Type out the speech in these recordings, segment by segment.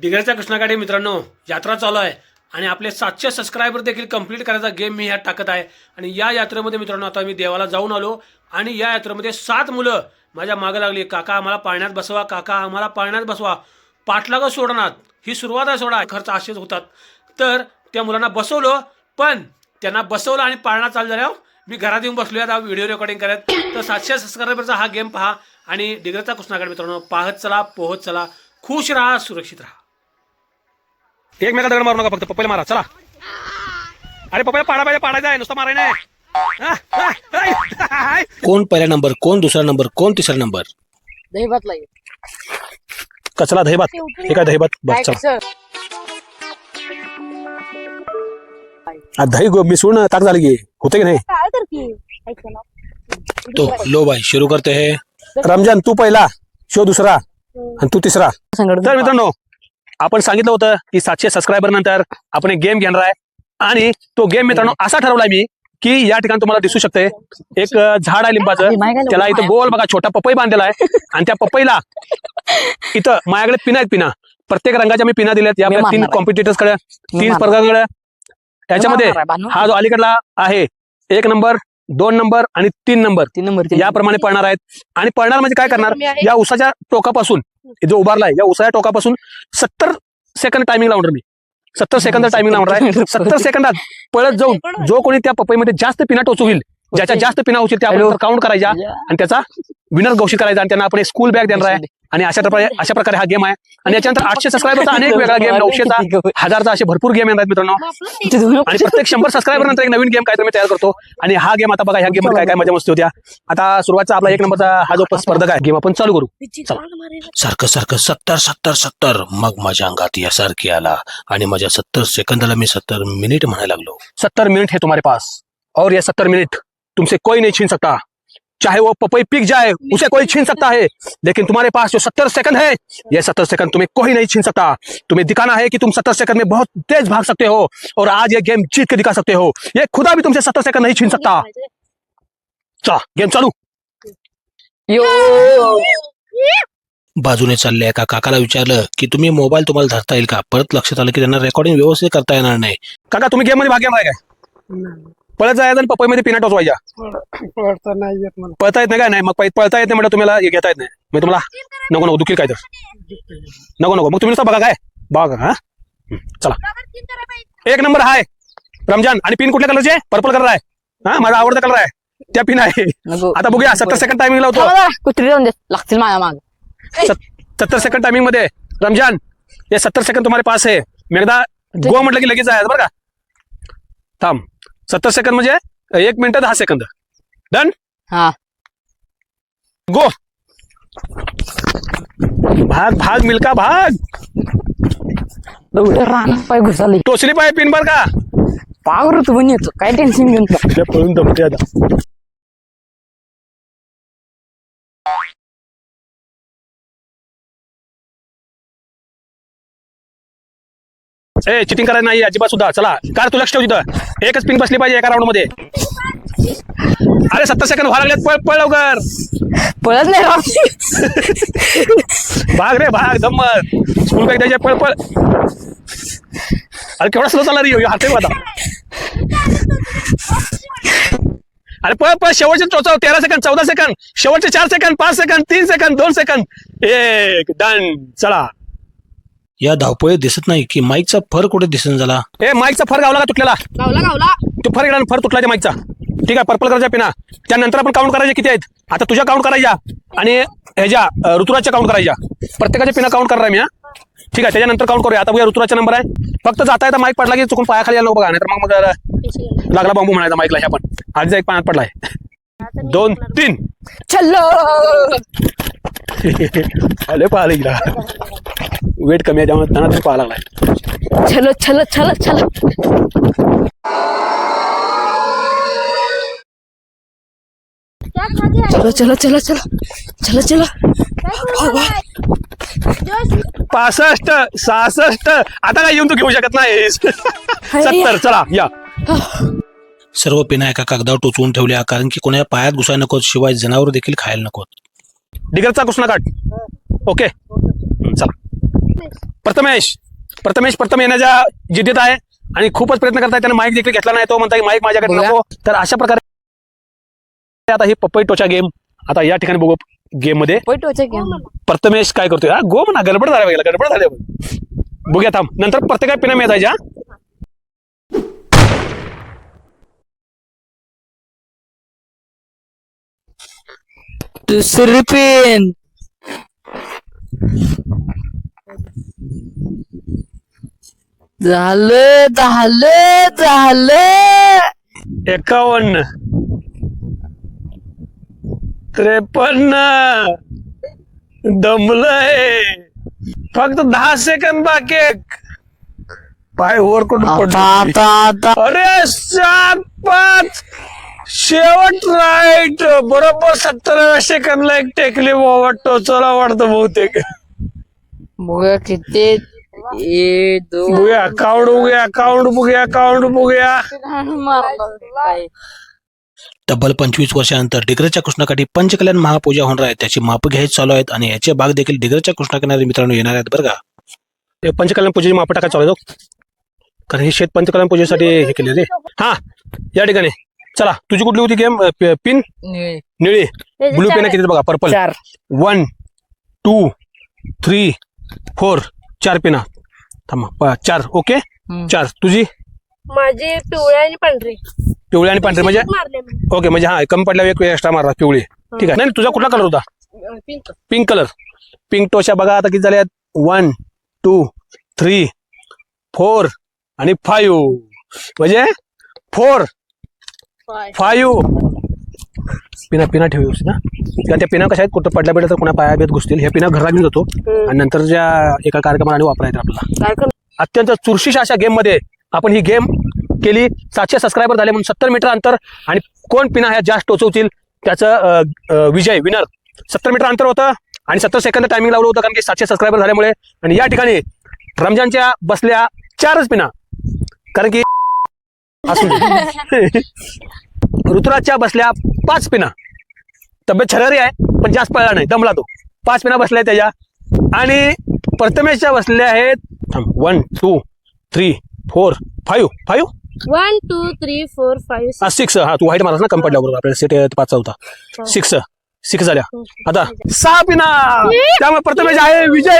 डिग्रजच्या कृष्णाकडे मित्रांनो यात्रा चालू आहे आणि आपले सातशे सबस्क्रायबर देखील कंप्लीट करायचा गेम मी ह्यात टाकत आहे. आणि या यात्रेमध्ये मित्रांनो आता मी देवाला जाऊन आलो आणि या यात्रेमध्ये सात मुलं माझ्या मागं लागली. काका आम्हाला पाळण्यात बसवा. काका आम्हाला पाळण्यात बसवा. पाठलागच सोडणार. ही सुरुवात आहे सोडा. खर्च असेच होतात. तर त्या मुलांना बसवलं पण त्यांना बसवलं आणि पाळणा चालू झाल्यावर मी घरात येऊन बसलो आता व्हिडिओ रेकॉर्डिंग करत तर सातशे सबस्क्रायबरचा हा गेम पहा. आणि डिग्रजचा कृष्णाकडे मित्रांनो पाहत चला पोहत चला खुश राहा सुरक्षित राहा. एक मेगा दगड मारू नका फक्त पप्पाला मारा चला. अरे पप्पाला पाडा पाहिजे पाडायचा आहे नुसतं मारायला नाही. कोण पहिला नंबर कोण दुसरा नंबर कोण तिसरा नंबर? दहीभात कचला दहीभात हे काय दहीभात बस चला. दही गो मिसळून ताक झाली की होते की नाही? तो लो भाई सुरू करते है. रमजान तू पहिला शो दुसरा आणि तू तिसरा. तर मित्रांनो आपण सांगितलं होतं की सातशे सबस्क्रायबर नंतर आपण एक गेम घेणार आहे. आणि तो गेम मित्रांनो असा ठरवलाय मी की या ठिकाणी तुम्हाला दिसू शकते एक झाड आहे लिंबाचं. त्याला इथं गोल बघा छोटा पपई बांधलेला आहे. आणि त्या पपईला इथं माझ्याकडे पिना आहेत पिना प्रत्येक रंगाच्या मी पिना दिल्यात या तीन. कॉम्पिटिटर्सकडे तीन स्पर्धांकडे त्याच्यामध्ये हा जो अलीकडला आहे एक नंबर दोन नंबर आणि तीन नंबर तीन नंबर तीन याप्रमाणे पळणार आहेत. आणि पळणार म्हणजे काय करणार. या उसाच्या टोकापासून जो उभारलाय या उसाच्या टोकापासून सत्तर सेकंद टायमिंग लावणार मी. सत्तर सेकंद टायमिंग लावणार आहे. सत्तर सेकंदात पळत जाऊन जो कोणी त्या पपईमध्ये जास्त पिना टोचू होईल ज्याच्या जास्त पिना होतील त्या. काउंट करायच्या आणि त्याचा विनर घोषित करायचा आणि त्यांना आपण स्कूल बॅग देणार आहे. आणि अशा प्रकारे अशा प्रकारे हा गेम आहे. आणि याच्यानंतर आठशे सबस्क्रायबरचा अनेक वेगळा गेम नऊशेचा हजारचा असे भरपूर गेम येतात मित्रांनो. आणि प्रत्येक शंभर सबस्क्रायबर नंतर एक नवीन गेम काहीतरी मी तयार करतो. आणि हा गेम आता बघा ह्या गेम काय काय मजा मस्ती होत्या आता सुरुवातचा आपला एक नंबरचा हा जो स्पर्धक आहे गेम आपण चालू करू. सारखं सारखं सत्तर सत्तर सत्तर. मग माझ्या अंगात यासारखी आला. आणि माझ्या सत्तर सेकंदाला मी सत्तर मिनिट म्हणायला लागलो. सत्तर मिनिट है तुम्हारे पास. और ये सत्तर मिनट तुमसे कोई नहीं छीन सकता. चाहे वो पपई पिक जाए उसे कोई छीन सकता है। लेकिन तुम्हारे पास जो सत्तर सेकंड है ये सत्तर सेकंड तुम्हें कोई नहीं छीन सकता। तुम्हें दिखाना है कि तुम सत्तर सेकंड में बहुत तेज भाग सकते हो और आज ये गेम जीत के दिखा सकते हो। ये खुदा भी तुमसे सत्तर सेकंड नहीं छीन सकता। चला गेम चालू। यो। बाजूने चालले एका काकाला विचारलं की तुम्ही मोबाईल तुम्हाला धरता येईल का? परत लक्षात आलं की त्यांना रेकॉर्डिंग व्यवस्थित करता येणार नाही. काका तुम्ही गेम मध्ये भाग घेणार आहे काय पळत जायचं आणि पपईमध्ये पिना टोचवायच्या. पळता नाही येत मला. पळता येत नाही काय नाही मग पै- पळता येत नाही म्हणजे तुम्हाला हे घेता येत नाही. मी तुम्हाला नको नको दुखील काय तर. नको नको. मग तुम्ही नुसतं बघा काय? बघा हा? हं, चला. एक नंबर हाय रमजान. आणि पिन कुठल्या कलरचे पर्पल कलर आहे. हा माझा आवडता कलर आहे. त्या पिन आहे. नको. आता बघूया सत्तर सेकंड टायमिंग लावतो थांबा जरा, कुत्री जाऊन दे. लागतील माझ्या माग. सत्तर सेकंड टायमिंगमध्ये. रमजान ये सत्तर सेकंड तुम्हारे पास है मी एकदा गो म्हटलं की लगेच आहे बरं का. थांब. सत्तर सेकंड म्हणजे एक मिनिट दहा सेकंद डन हा. गो भाग भाग मिल्का भाग. राहणार पाय घुसाली. टोचली पाय पिन बर का? पावर तू येतो. काय टेन्शन घेऊन. पळून दमते आता. ए चिटिंग करायचं नाही अजिबात सुद्धा. चला कार तू लक्ष ठेव तिथं? एकच पिन बसली पाहिजे एका राऊंडमध्ये. अरे सत्तर सेकंड व्हायला लागलेत पळ पळ लवकर. पळत नाही राव. भाग रे भाग दम्मत स्कूल बॅग द्यायचे पळ पळ. अरे केवढा स्लो चालला रे ह्यो, हाते आता अरे पळ पळ शेवटचे चौथा तेरा सेकंद चौदा सेकंद शेवटचे चार सेकंद पाच सेकंद तीन सेकंद दोन सेकंद एक डन चला. या धावपळीत दिसत नाही की माईकचा फर कुठे दिसन झाला? ए माईकचा फर गावला का तुटलेला? गावला गावला. तो फर गेला फर तुटला त्या माईकचा. ठीक आहे पर्पल कलरच्या पिना. त्यानंतर आपण काउंट करायचे किती आहेत? आता तुझ्या काउंट करायच्या. आणि ह्याच्या ऋतुराजच्या काउंट करायच्या. प्रत्येकाच्या पिना काउंट करणार मी हा? ठीक आहे त्याच्यानंतर काउंट करूया. आता बघूया ऋतुराजचा नंबर आहे. फक्त जाता येता माईक पडला की चुकून पायाखाली नको बघा नाहीतर मग मग जरा लागला बांबू म्हणायचा माईकला ह्या पण. आधीचा एक पाण्यात पडलाय दोन तीन. चलो आले पाहा इकडा. वेट कमी आहे त्यामुळे त्यांना तरी पाहायला लागला छल छल छल छल चलो चलो चलो चलो. चलो चलो. पासष्ट सहासष्ट. आता काय येऊन तू घेऊ शकत नाही सत्तर चला या. सर्व पिना एका कागदावर टोचवून ठेवल्या कारण की कोणाच्या पायात घुसायला नकोत शिवाय जनावर देखील खायला नकोत. डिगरचा कृष्णा काट ओके. प्रथमेश. प्रथमेश. प्रथम येण्याच्या जिद्दीत आहे आणि खूपच प्रयत्न करताय. त्याने माईक देखील घेतला नाही. तो म्हणता माईक माझ्याकडे. नको. तर अशा प्रकारे आता ही पपई टोचा गेम आता या ठिकाणी बघू गेममध्ये. गेम प्रथमेश काय करतोय? हा गो म्हणा. गडबड झाल्या बघा गडबड झाल्या बघ. बघूया थांब. नंतर प्रत्येका पिना मिळायच्या दुसरी पेन झालं झालं झालं. एकावन्न. त्रेपन्न. दमलंय. फक्त दहा सेकंद बाकी. पाय वर आता अरे सात पाच. शेवट राईट बरोबर सत्तराव्या सेकंदला एक टेकली वाटतो चला वाटतं बहुतेक. बघूया किती एक दोन बघूया अकाउंट बघूया अकाउंट बघूया अकाउंट बघूया? तब्बल पंचवीस वर्षानंतर डिग्रजच्या कृष्णाकाठी पंचकल्याण महापूजा होणार आहे. त्याची माप घ्यायची चालू आहेत आणि याचे भाग देखील डिग्रजच्या कृष्णाकिनारी मित्रांनो येणार आहेत बरं का? ते पंचकल्याण पूजेची माप टाका चालू आहे तो. कारण हे शेत पंचकल्याण पूजेसाठी हे केले रे. हा या ठिकाणी. चला तुझी कुठली होती गेम पिन? निळे. निळी. ब्लू पेन किती बघा पर्पल चार. वन टू थ्री फोर चार पेना. थांबा प- चार ओके. चार तुझी? माझी पिवळी आणि पांढरी. पिवळी आणि पांढरी म्हणजे? मारले मी. ओके म्हणजे हा कमी पडल्यावर एक एक्स्ट्रा मारला पिवळी. ठीक आहे. नाही तुझा कुठला कलर होता? पिंक पिंक कलर पिंक टोशा बघा आता किती झाल्या वन टू थ्री फोर आणि फाईव्ह म्हणजे? Four five. फाईव्ह पिना पिना ठेवू व्यवस्थित ना कारण त्या पिना कशा आहेत कुठं पडल्या पडल्या तर कोणा पाया बेत घुसतील हे पिना घरला घेऊन जातो. आणि नंतर ज्या एका कार्यक्रमाला आणि वापरायचं आपल्याला. अत्यंत चुरशीश अशा गेममध्ये आपण ही गेम केली. सातशे सबस्क्रायबर झाले म्हणून सत्तर मीटर अंतर आणि कोण पिना ह्या जास्त टोचवतील त्याचं विजय विनर सत्तर मीटर अंतर होतं आणि सत्तर सेकंद टायमिंग लावलं होतं कारण की सातशे सबस्क्रायबर झाल्यामुळे. आणि या ठिकाणी रमजानच्या बसल्या चारच पिना. कारण की. ऋतुराजच्या बसल्या पाच पिना तब्येत छरारी आहे पण जास्त पळला नाही दमला तो पाच पिना बसल्या त्याच्या आणि प्रथमेशच्या बसलेल्या आहेत one two three four five five one two three four five six हा तू व्हाईट मारस ना कमी पडल्याबरोबर आपल्याला सेट पाचचा होता सिक्स सिक्स झाल्या आता सहा पिना त्यामुळे प्रथमेश आहे विजय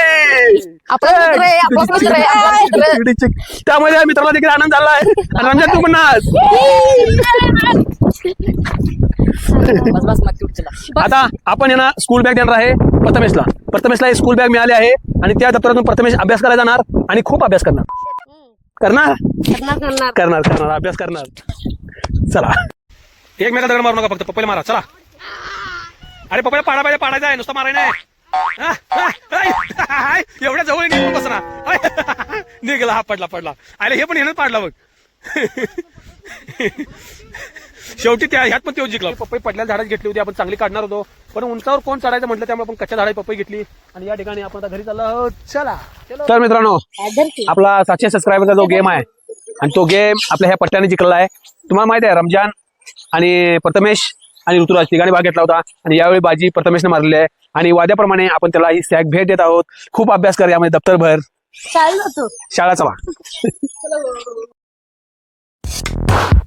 आपला मित्र आहे, आपला मित्र आहे, आपला मित्र आहे. त्यामुळे या मित्राला देखील आनंद झाला आहे आणि रमजान तू पण नाच. बस बस मग आता आपण यांना स्कूल बॅग देणार आहे प्रथमेशला. प्रथमेशला स्कूल बॅग मिळाली आहे आणि त्या दप्तरातून प्रथमेश अभ्यास करायला जाणार आणि खूप अभ्यास करणार. करणार? करणार करणार करणार करणार अभ्यास करणार. चला. एकमेका दगड मारू नका फक्त पप्पाला मारा चला. अरे पप्पाला पाडा पाहिजे पाडायचा आहे नुसतं मारायला हाय, एवढ्या जवळ निघून बसना निघला हा पडला पडला. अरे हे पण येणं पाडला बघ. शेवटी त्या ह्यात पण तो जिंकला. पपई पडल्या झाडात घेतली होती आपण चांगली काढणार होतो. पण उंचावर कोण चढायचं म्हटलं त्यामुळे आपण कच्च्या झाडाची पपई घेतली. आणि या ठिकाणी आपण आता घरी चाललो चला. तर मित्रांनो आपला सातशे सबस्क्रायबरचा जो गेम आहे आणि तो गेम आपल्या ह्या पट्ट्याने जिंकलेला आहे. तुम्हाला माहिती आहे रमजान आणि प्रथमेश आणि ऋतुराज तिघांनी भाग घेतला होता. आणि यावेळी बाजी प्रथमेशने मारलेली आहे. आणि वाद्याप्रमाणे आपण त्याला ही सॅक भेट देत आहोत. खूप अभ्यास कर यामध्ये दप्तर भर शाळा चला.